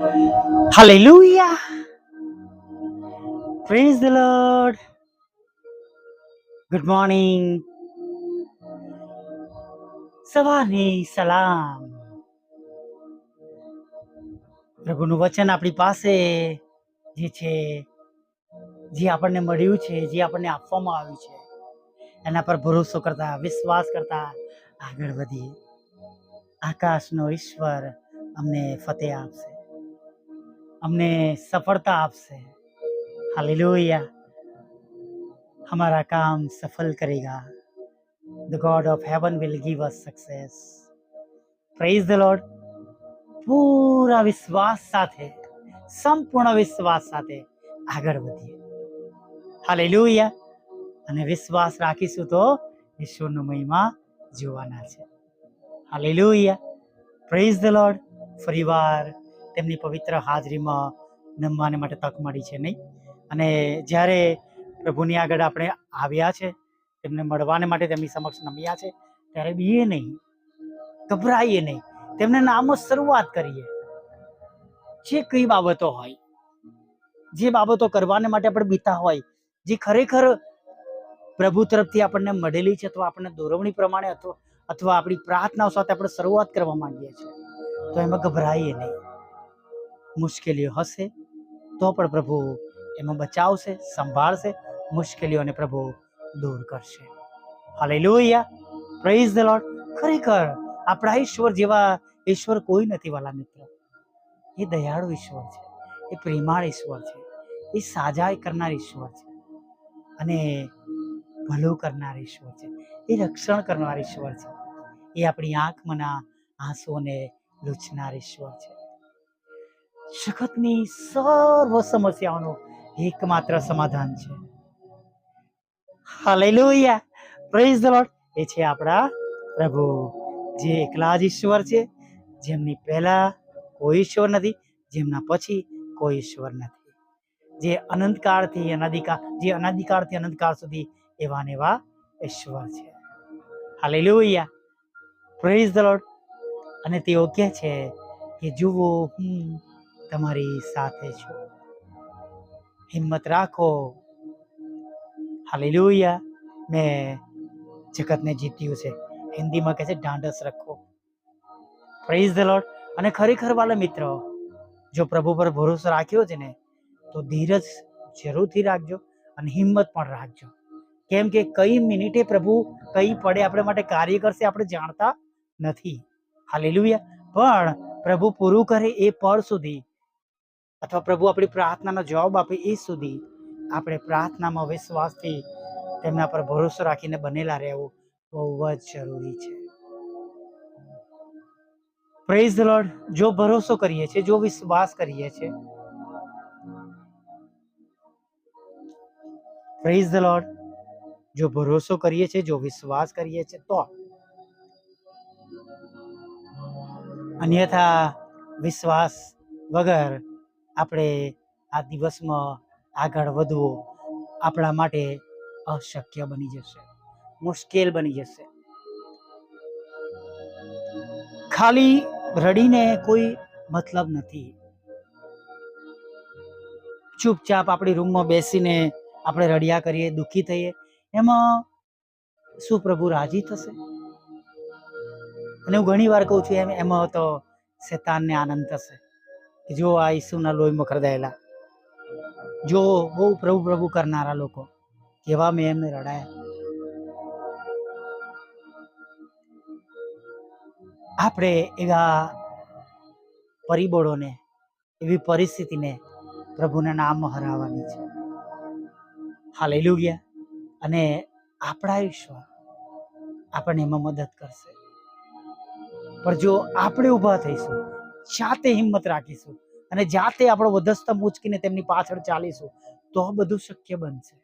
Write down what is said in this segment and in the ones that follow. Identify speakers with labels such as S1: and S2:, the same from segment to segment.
S1: Hallelujah. Praise the Lord. Good morning. સવારની સલામ પ્રભુનું વચન આપણી પાસે જે છે, જે આપણને મળ્યું છે, જે આપણને આપવામાં આવ્યું છે, એના પર ભરોસો કરતા, વિશ્વાસ કરતા આગળ વધીએ આકાશનો ઈશ્વર અમને ફતેહ આપશે અમને સફળતા આપશે हालेलुया हमारा काम सफल करेगा the God of heaven will give us success praise the Lord પૂરા વિશ્વાસ સાથે સંપૂર્ણ વિશ્વાસ સાથે આગળ વધીએ હાલેલુયા અને વિશ્વાસ રાખીશું તો ઈશ્વરનો મહિમા જોવાના છે હાલેલુયા પ્રેઝ ધ લોર્ડ ફરીવાર તેમની પવિત્ર હાજરીમાં નમવાને માટે તક મળી છે નહીં. અને જ્યારે પ્રભુની આગળ આપણે આવ્યા છે, તેમને મળવાને માટે તેમની સમક્ષ નમ્યા છે, ત્યારે બીએ નહીં, ગભરાઈએ નહીં. તેમને નામો શરૂઆત કરીએ. જે કઈ બાબતો હોય, જે બાબતો કરવાને માટે આપણે બીતા હોય, જે ખરેખર પ્રભુ તરફથી આપણને મળેલી છે, અથવા આપણને દોરવણી પ્રમાણે અથવા અથવા આપણી પ્રાર્થનાઓ સાથે આપણે શરૂઆત કરવા માંગીએ છીએ, તો એમાં ગભરાઈએ નહીં. મુશ્કેલીઓ હશે, તો પણ પ્રભુ એમાં બચાવશે, સંભાળશે, મુશ્કેલીઓને પ્રભુ દૂર કરશે. હાલે લોહિયા પ્રેઝ ધ લોર્ડ ખરેખર આપણા ઈશ્વર જેવા ઈશ્વર કોઈ નથી વાલા મિત્ર. એ દયાળુ ઈશ્વર છે, એ પ્રેમાળ ઈશ્વર છે, એ સાજા કરનાર ઈશ્વર છે અને ભલું કરનાર ઈશ્વર છે, એ રક્ષણ કરનાર ઈશ્વર છે, એ આપણી આંખમાંના આંસુઓને લૂછનાર ઈશ્વર છે. જગતની સર્વ સમસ્યાઓનું એકમાત્ર સમાધાન છે. હાલેલુયા. પ્રેઝ ધ લોર્ડ એ છે આપણા પ્રભુ. જે એકલા જ ઈશ્વર છે, જેમની પહેલા કોઈ ઈશ્વર નથી, જેમના પછી કોઈ ઈશ્વર નથી. જે અનંતકાળથી અનાદિકાળ જે અનાદિકાળથી અનંતકાળ સુધી એવા ને એવા ઈશ્વર છે. હાલેલુયા. પ્રેઝ ધ લોર્ડ અને તેઓ કહે છે કે જુઓ, હું તમારી સાથે છું. હિંમત રાખો. હાલેલુયા. મેં જગતને જીત્યું છે. હિન્દીમાં કહે છે, ઢાંઢસ રાખો. પ્રેઝ ધ લોટ અને ખરેખર વાલા મિત્રો, જો પ્રભુ પર ભરોસો રાખ્યો છે ને, તો ધીરજ જરૂરથી રાખજો અને હિંમત પણ રાખજો. કેમ કે કઈ મિનિટે પ્રભુ કઈ પડે આપણે માટે કાર્ય કરશે આપણે જાણતા નથી. હાલેલુયા. પણ પ્રભુ પૂરું કરે એ પળ સુધી અથવા પ્રભુ આપણી પ્રાર્થનાનો જવાબ આપે એ સુધી આપણે પ્રાર્થનામાં વિશ્વાસથી તેમના પર ભરોસો રાખીને બનેલા રહેવું બહુ જ જરૂરી છે. પ્રેઝ ધ લોર્ડ જો ભરોસો કરીએ છીએ, જો વિશ્વાસ કરીએ છીએ. પ્રેઝ ધ લોર્ડ જો ભરોસો કરીએ છીએ, જો વિશ્વાસ કરીએ છીએ, તો અન્યથા વિશ્વાસ વગર આપણે આ દિવસમાં આગળ વધવું આપણા માટે અશક્ય બની જશે. મુશ્કેલ બની જશે. ખાલી રડીને કોઈ મતલબ નથી. ચૂપચાપ આપણી રૂમમાં બેસીને આપણે રડ્યા કરીએ, દુઃખી થઈએ, એમાં શું પ્રભુ રાજી થશે? અને હું ઘણી વાર કહું છું એમ, એમાં તો શેતાનને આનંદ થશે. જો આ ઈસુના લોહીમાં ખરદાયેલા જો બહુ પ્રભુ પ્રભુ કરનારા લોકો કેવા મેં એમને રડાયા. આપણે એવા પરિબળોને, એવી પરિસ્થિતિને પ્રભુના નામમાં હરાવવાની છે. હાલેલુયા. અને આપણા ઈશ્વર આપણને એમાં મદદ કરશે. પણ જો આપણે ઊભા થઈશું જાતે હિંમત રાખીશું અને જાતે આપણો વધસ્તંભ ઉચકીને તેમની પાછળ ચાલીશું, તો બધું શક્ય બનશે.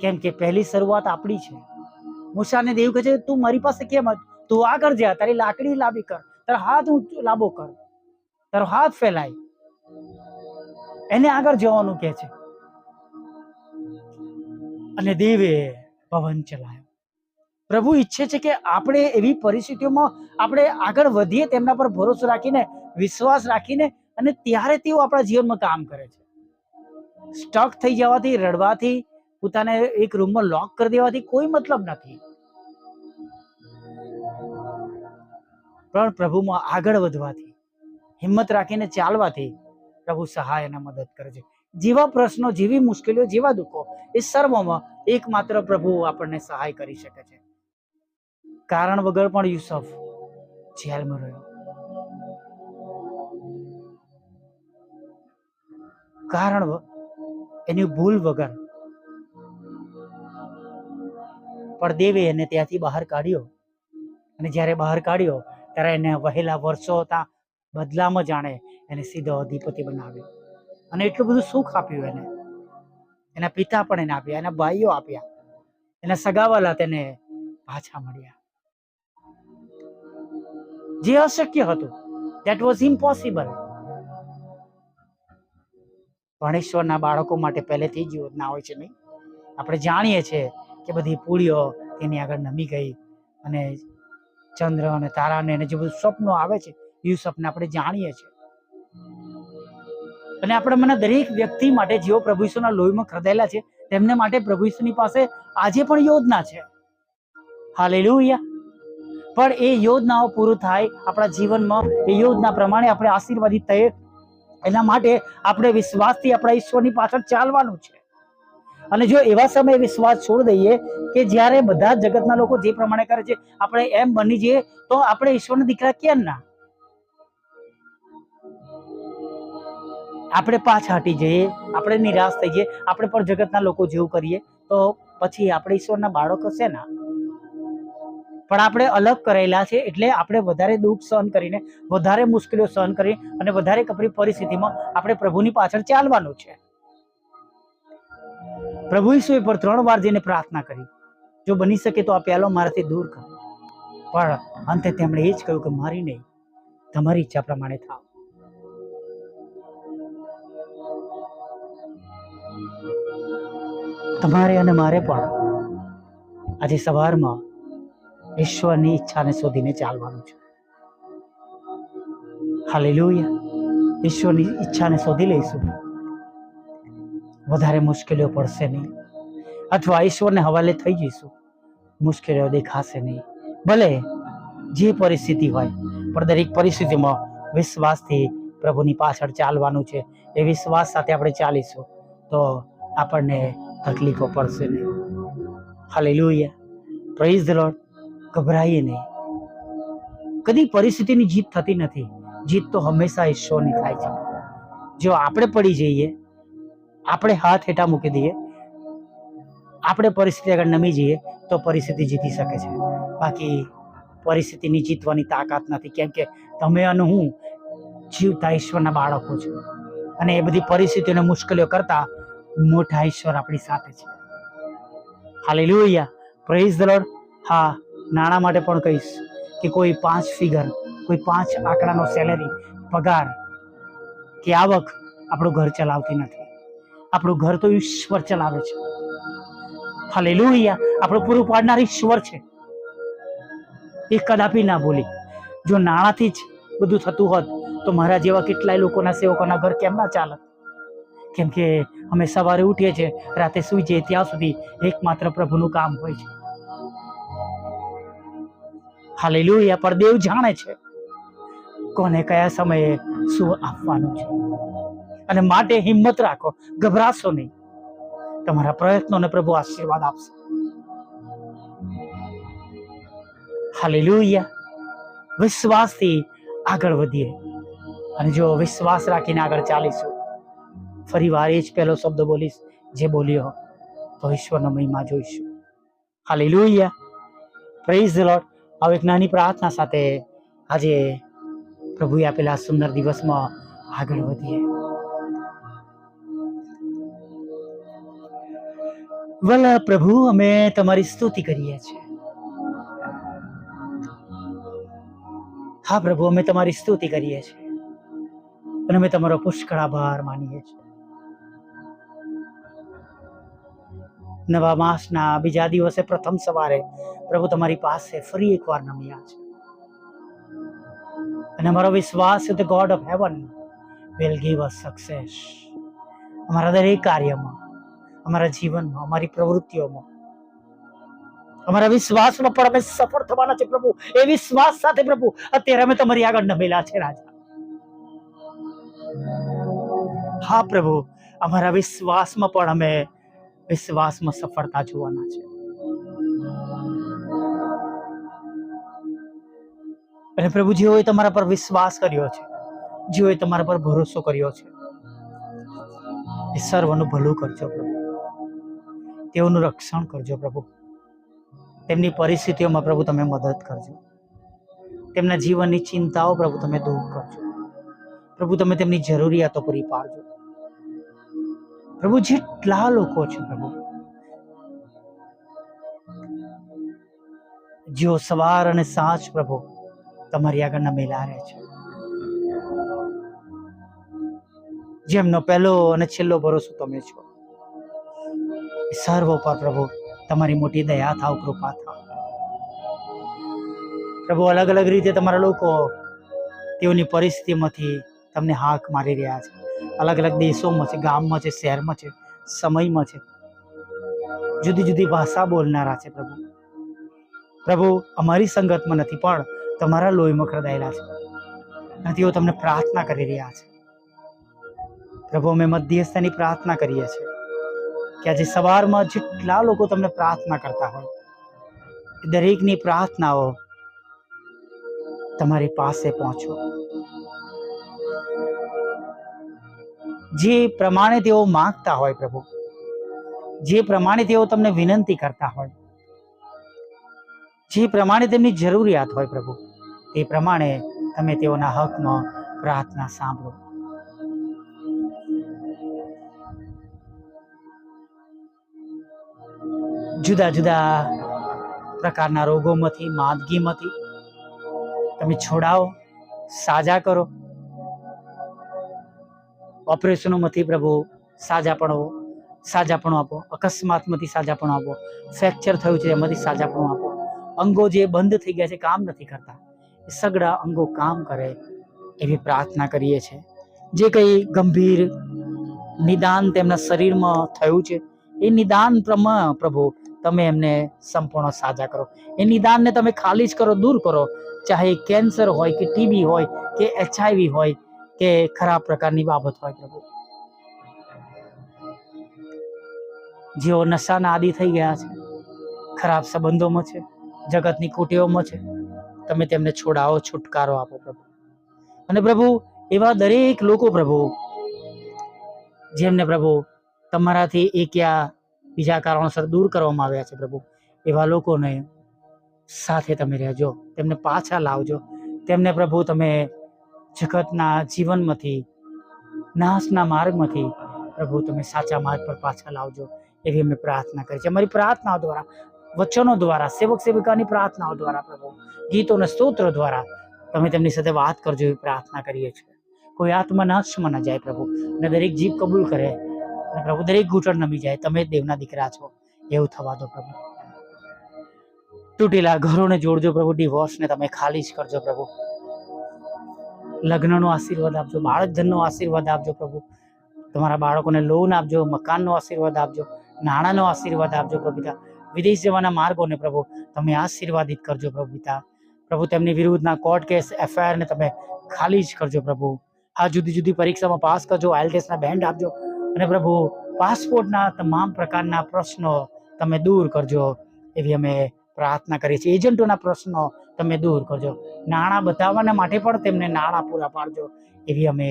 S1: કેમ કે પહેલી શરૂઆત આપણી છે. મૂસાને દેવ કહે છે, તું મારી પાસે કેમ? તું આગળ જા, તારી લાકડી લાંબી કર, તારો હાથ ઊંચો લાંબો કર, તારો હાથ ફેલાય. એને આગળ જવાનું કે છે. અને દેવે પવન ચલાયો. પ્રભુ ઈચ્છે છે કે આપણે એવી પરિસ્થિતિઓમાં આપણે આગળ વધીએ, તેમના પર ભરોસો રાખીને, વિશ્વાસ રાખીને અને ત્યારે તેઓ આપણા જીવનમાં કામ કરે છે. સ્ટક થઈ જવાથી, રડવાથી, પોતાને એક રૂમમાં લોક કરી દેવાથી કોઈ મતલબ નથી. પણ પ્રભુમાં આગળ વધવાથી, હિંમત રાખીને ચાલવાથી પ્રભુ સહાય અને મદદ કરે છે. જેવા પ્રશ્નો, જેવી મુશ્કેલીઓ, જેવા દુઃખો, એ સર્વમાં એકમાત્ર પ્રભુ આપણને સહાય કરી શકે છે. કારણ વગર પણ યુસફ જેલમાં રહ્યો. કારણ એની ભૂલ વગર પણ દેવે એને ત્યાંથી બહાર કાઢ્યો. અને જ્યારે બહાર કાઢ્યો, ત્યારે એને વહેલા વર્ષો હતા બદલામાં જાણે એને સીધો અધિપતિ બનાવ્યો. અને એટલું બધું સુખ આપ્યું એને. એના પિતા પણ એને આપ્યા, એના ભાઈઓ આપ્યા. એના સગાવાલા તેને પાછા મળ્યા. જે અશક્ય હતું. દેટ વોઝ ઇમ્પોસિબલ ભણેશ્વરના બાળકો માટે પહેલેથી જ યોજના હોય છે નહીં. આપણે જાણીએ છીએ કે બધી પૂળીઓ તેની આગળ નમી ગઈ અને ચંદ્ર અને તારાને એને જે બધું સ્વપ્નો આવે છે, એ સ્વપ્ન આપણે જાણીએ છીએ. અને આપણે મને દરેક વ્યક્તિ માટે જેઓ પ્રભુ ઈસુના લોહીમાં ખરદેલા છે, તેમને માટે પ્રભુ ઈસુની પાસે આજે પણ યોજના છે. હાલેલુયા પણ એ યોજનાઓ પૂરું થાય આપણા જીવનમાં, એ યોજના પ્રમાણે આપણે આશીર્વાદિત થઈએ. એના માટે આપણે વિશ્વાસથી આપણા ઈશ્વરની પાછળ ચાલવાનું છે. અને જો એવા સમયે વિશ્વાસ છોડી દઈએ કે જ્યારે બધા જગતના લોકો જે પ્રમાણે કરે છે, આપણે એમ બની જઈએ, તો આપણે ઈશ્વરના દીકરા કેમ ના? આપણે પાછા હટી જઈએ, આપણે નિરાશ થઈ જઈએ, આપણે પણ જગતના લોકો જેવું કરીએ, તો પછી આપણે ઈશ્વરના બાળકો છે ના? પણ આપણે અલગ કરેલા છે એટલે આપણે વધારે દુઃખ સહન કરીને, વધારે મુશ્કેલીઓ સહન કરી અને વધારે કપરી પરિસ્થિતિમાં આપણે પ્રભુની પાછળ ચાલવાનું છે. પ્રભુ ઈસુએ પર ત્રણ વાર જઈને પ્રાર્થના કરી. જો બની શકે તો આ પહેલો મારાથી દૂર કર. પણ અંતે તેમણે એ જ કહ્યું કે મારી નહીં, તમારી ઈચ્છા પ્રમાણે થાવ. તમારે અને મારે પણ આજે સવારમાં ઈશ્વરની ઈચ્છાને શોધીને ચાલવાનું છે. હાલેલુયા. ઈશ્વરની ઈચ્છાને શોધી લઈશું. વધારે મુશ્કેલીઓ પડશે નહીં. અથવા ઈશ્વરને હવાલે થઈ જઈશું. મુશ્કેલીઓ દેખાશે નહીં. ભલે જે પરિસ્થિતિ હોય, પણ દરેક પરિસ્થિતિમાં વિશ્વાસથી પ્રભુની પાછળ ચાલવાનું છે. એ વિશ્વાસ સાથે આપણે ચાલીશું, તો આપણને તકલીફો પડશે નહીં. હાલેલુયા. પ્રેઝ ધ લોર્ડ ગભરાઈએ નહીં. કદી પરિસ્થિતિની જીત થતી નથી. જીત તો હંમેશા ઈશ્વરની થાય છે. જો આપણે પડી જઈએ, આપણે હાથ હેઠા મૂકી દઈએ, આપણે પરિસ્થિતિ આગળ નમી જઈએ, તો પરિસ્થિતિ જીતી શકે છે. બાકી પરિસ્થિતિની જીતવાની તાકાત નથી. કેમ કે તમે અને હું જીવતા ઈશ્વરના બાળકો છો. અને એ બધી પરિસ્થિતિઓને મુશ્કેલીઓ કરતા મોટા ઈશ્વર આપણી સાથે છે. હાલેલુયા. પ્રેઝ ધ હા. નાણાં માટે પણ કહીશ કે કોઈ પાંચ ફિગર કોઈ પાંચ આંકડાનો સેલેરી પગાર કે આવક આપણું ઘર ચલાવતી નથી. આપણું ઘર તો ઈશ્વર ચલાવે છે. હાલેલુયા આપણું પૂરું પાડનાર ઈશ્વર છે. એ કદાપી ના ભૂલી. જો નાણાંથી જ બધું થતું હોત, તો મારા જેવા કેટલાય લોકોના સેવકોના ઘર કેમ ના ચાલત? કેમ કે અમે સવારે ઉઠીએ છીએ, રાતે સુઈ જઈએ, ત્યાં સુધી એકમાત્ર પ્રભુનું કામ હોય છે. હાલેલુયા પર દેવ જાણે છે કોને કયા સમયે શું આપવાનું છે. અને માટે હિંમત રાખો, ગભરાશો નહીં. તમારા પ્રયત્નોને પ્રભુ આશીર્વાદ આપશે. હાલેલુયા. વિશ્વાસથી આગળ વધીએ. અને જો વિશ્વાસ રાખીને આગળ ચાલીશું, ફરી વાર એ જ પહેલો શબ્દ બોલીશ, જે બોલ્યો, તો ઈશ્વરનો મહિમા જોઈશું. હાલેલુયા. પ્રેઝ ધ લોર્ડ હવે એક નાની પ્રાર્થના સાથે આજે પ્રભુએ આપેલા સુંદર દિવસમાં આગળ વધીએ. વલા પ્રભુ, અમે તમારી સ્તુતિ કરીએ છીએ. હા પ્રભુ, અમે તમારી સ્તુતિ કરીએ છીએ. અને અમે તમારો પુષ્કળ આભાર માનીએ છીએ. નવા માસના બીજા દિવસે પ્રથમ સવારે પ્રભુ તમારી પાસે ફરી એકવાર નમ્યા છે. અને અમારો વિશ્વાસ છે the God of heaven will give us success અમારા દરેક કાર્યમાં, અમારા જીવનમાં, અમારી પ્રવૃત્તિઓમાં, અમારા વિશ્વાસમાં પણ અમે સફળ થવાના છે પ્રભુ. એ વિશ્વાસ સાથે પ્રભુ, અત્યારે અમે તમારી આગળ નમેલા છે, રાજા. હા પ્રભુ, અમારા વિશ્વાસમાં પણ અમે વિશ્વાસમાં સફળતા જોવાના છે. અને પ્રભુ, જેઓએ તમારા પર વિશ્વાસ કર્યો છે, જેઓએ તમારા પર ભરોસો કર્યો છે, એ સર્વનું ભલું કરજો પ્રભુ. તેઓનું રક્ષણ કરજો પ્રભુ. તેમની પરિસ્થિતિઓમાં પ્રભુ તમે મદદ કરજો. તેમના જીવનની ચિંતાઓ પ્રભુ તમે દૂર કરજો. પ્રભુ, તમે તેમની જરૂરિયાતો પૂરી પાડજો. પ્રભુ, જેટલા લોકો છે પ્રભુ. જેઓ સવાર અને સાંજ પ્રભુ, તમારી આગળના મેલા રહે છે. જેમનો પહેલો અને છેલ્લો ભરોસો તમે છો. સર્વ પર પ્રભુ, તમારી મોટી દયા થાવ, કૃપા થાવ. પ્રભુ અલગ અલગ રીતે તમારા લોકો તેઓની પરિસ્થિતિમાંથી તમને હાક મારી રહ્યા છે. અલગ અલગ દેશોમાં છે, ગામમાં છે, શહેરમાં છે, સમયમાં છે. જુદી જુદી ભાષા બોલનારા છે પ્રભુ. પ્રભુ, અમારી સંગતમાં નથી, પણ તમારા લોહીમાં ખરદાયેલા છે. અને તેઓ તમને પ્રાર્થના કરી રહ્યા છે. પ્રભુ, અમે મધ્યસ્થની પ્રાર્થના કરીએ છીએ કે આજે સવારમાં જેટલા લોકો તમને પ્રાર્થના કરતા હોય દરેકની પ્રાર્થનાઓ તમારી પાસે પહોંચો. જે પ્રમાણે તેઓ માંગતા હોય પ્રભુ. જે પ્રમાણે તેઓ તમને વિનંતી કરતા હોય. જે પ્રમાણે તેમની જરૂરિયાત હોય પ્રભુ, તે પ્રમાણે તમે તેઓના હકમાં પ્રાર્થના સાંભળો. જુદા જુદા પ્રકારના રોગોમાંથી, માંદગીમાંથી તમે છોડાવો, સાજા કરો. ઓપરેશનોમાંથી પ્રભુ સાજાપણો સાજાપણો આપો, અકસ્માતમાંથી સાજાપણો આપો, ફ્રેક્ચર થયું છે એમાંથી સાજાપણો આપો. અંગો જે બંધ થઈ ગયા છે, કામ નથી કરતા. એ સગડા અંગો કામ કરે એવી પ્રાર્થના કરીએ છીએ જે કંઈ ગંભીર નિદાન તેમના શરીરમાં થયું છે, એ નિદાન પ્રમાણે પ્રભુ તમે એમને સંપૂર્ણ સાજા કરો. એ નિદાનને તમે ખાલી જ કરો, દૂર કરો. ચાહે કેન્સર હોય કે ટીબી હોય કે એચઆઈવી હોય કે ખરાબ પ્રકારની બાબત હોય પ્રભુ. જેઓ નશાના આદિ થઈ ગયા છે, ખરાબ સંબંધોમાં છે, જગતની કુટીઓમાં છે, તમે તેમને છોડાવો, છુટકારો આપો પ્રભુ. અને પ્રભુ, એવા દરેક લોકો પ્રભુ, જેમને પ્રભુ તમારાથી એક બીજા કારણોસર દૂર કરવામાં આવ્યા છે પ્રભુ, એવા લોકોને સાથે તમે રહેજો, તેમને પાછા લાવજો. તેમને પ્રભુ તમે જગતના જીવનમાંથી, નાશના માર્ગમાંથી, પ્રભુ તમે સાચા માર્ગ પર પાછા લાવજો એવી અમે પ્રાર્થના કરી છે. અમારી પ્રાર્થનાઓ દ્વારા, વચનો દ્વારા, સેવક સેવિકાની પ્રાર્થનાઓ દ્વારા પ્રભુ, ગીતો અને સ્તોત્ર દ્વારા તમે તેમની સાથે વાત કરજો એવી પ્રાર્થના કરીએ છીએ. કોઈ આત્મા નાશમાં ન જાય પ્રભુ, અને દરેક જીભ કબૂલ કરે, અને પ્રભુ દરેક ઘૂંટણ નમી જાય, તમે દેવના દીકરા છો, એવું થવા દો પ્રભુ. તૂટેલા ઘરોને જોડજો પ્રભુ ડિવોર્સને તમે ખાલી જ કરજો પ્રભુ. લગ્નનો આશીર્વાદ આપજો બાળક ધનનો આશીર્વાદ આપજો પ્રભુ. તમારા બાળકોને લોન આપજો, મકાનનો આશીર્વાદ આપજો, નાણાંનો આશીર્વાદ આપજો પ્રભુ વિદેશ જવાના માર્ગોને પ્રભુ, તમે આશીર્વાદિત કરજો પ્રભુ પિતા પ્રભુ, તેમની વિરુદ્ધના કોર્ટ કેસ, એફઆઈઆરને તમે ખાલી જ કરજો પ્રભુ. આ જુદી જુદી પરીક્ષામાં પાસ કરજો, આઈએલટીએસના બેન્ડ આપજો. અને પ્રભુ, પાસપોર્ટના તમામ પ્રકારના પ્રશ્નો તમે દૂર કરજો. એવી અમે પ્રાર્થના કરીએ છીએ. એજન્ટોના પ્રશ્નો તમે દૂર કરજો. નાણાં બતાવવાના માટે પણ તેમને નાણાં પૂરા પાડજો. એવી અમે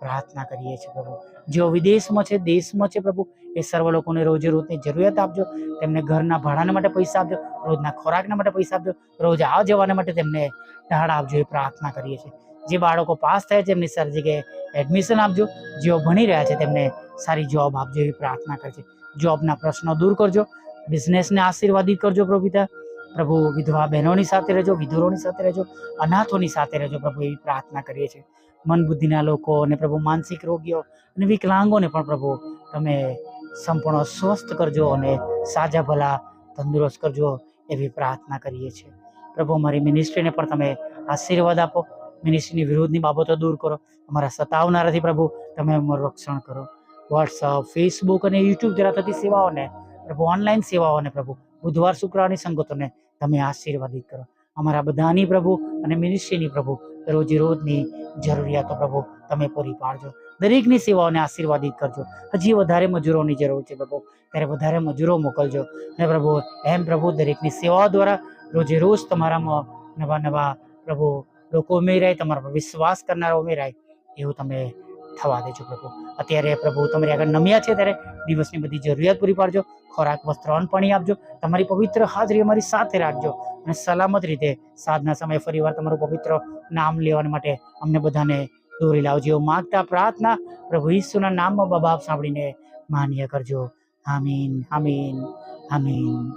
S1: પ્રાર્થના કરીએ છીએ પ્રભુ. જેઓ વિદેશમાં છે, દેશમાં છે પ્રભુ, એ સર્વ લોકોને રોજે રોજની જરૂરિયાત આપજો. તેમને ઘરના ભાડાના માટે પૈસા આપજો, રોજના ખોરાકના માટે પૈસા આપજો, રોજ આ જવાના માટે તેમને ઢાળ આપજો. એ પ્રાર્થના કરીએ છીએ. જે બાળકો પાસ થયા છે, એમની સારી જગ્યાએ એડમિશન આપજો. જેઓ ભણી રહ્યા છે, તેમને સારી જોબ આપજો. એવી પ્રાર્થના કરજે જોબના પ્રશ્નો દૂર કરજો. બિઝનેસને આશીર્વાદિત કરજો પ્રભુ પિતા. પ્રભુ વિધવા બહેનોની સાથે રહેજો, વિધુરોની સાથે રહેજો, અનાથોની સાથે રહેજો પ્રભુ એવી પ્રાર્થના કરીએ છીએ. મન બુદ્ધિના લોકો અને પ્રભુ માનસિક રોગીઓ અને વિકલાંગોને પણ પ્રભુ તમે સંપૂર્ણ સ્વસ્થ કરજો અને સાજા ભલા તંદુરસ્ત કરજો એવી પ્રાર્થના કરીએ છીએ. પ્રભુ અમારી મિનિસ્ટ્રીને પણ તમે આશીર્વાદ આપો. મિનિસ્ટ્રીની વિરોધની બાબતો દૂર કરો. અમારા સતાવનારાથી પ્રભુ તમે અમારું રક્ષણ કરો. વોટ્સઅપ ફેસબુક અને યુટ્યુબ દ્વારા થતી સેવાઓને, પ્રભુ ઓનલાઈન સેવાઓને પ્રભુ બુધવાર, શુક્રવારની સંગતોને તમે આશીર્વાદિત કરો. અમારા બધાની પ્રભુ અને મિનિસ્ટ્રીની પ્રભુ રોજે રોજની જરૂરિયાતો પ્રભુ તમે પૂરી પાડજો. દરેકની સેવાઓને આશીર્વાદિત કરજો. હજી વધારે મજૂરોની જરૂર છે પ્રભુ. ત્યારે વધારે મજૂરો મોકલજો. અને પ્રભુ, એમ પ્રભુ દરેકની સેવાઓ દ્વારા રોજે રોજ તમારામાં નવા નવા પ્રભુ લોકો ઉમેરાય તમારા પર વિશ્વાસ કરનારા ઉમેરાય, એવું તમે થવા દેજો પ્રભુ. અત્યારે પ્રભુ તમારી આગળ નમ્યા છે ત્યારે દિવસની બધી જરૂરિયાત પૂરી પાડજો, ખોરાક, વસ્ત્ર, અન્ન, પાણી આપજો, તમારી પવિત્ર હાજરી અમારી સાથે રાખજો અને સલામત રીતે સાંજના સમયે ફરીવાર તમારું પવિત્ર નામ લેવા માટે અમને બધાને દોરી લાવજો. એવું માગતા પ્રાર્થના પ્રભુ ઈસુના નામમાં બાપ સાંભળીને માન્ય કરજો. આમીન આમીન આમીન.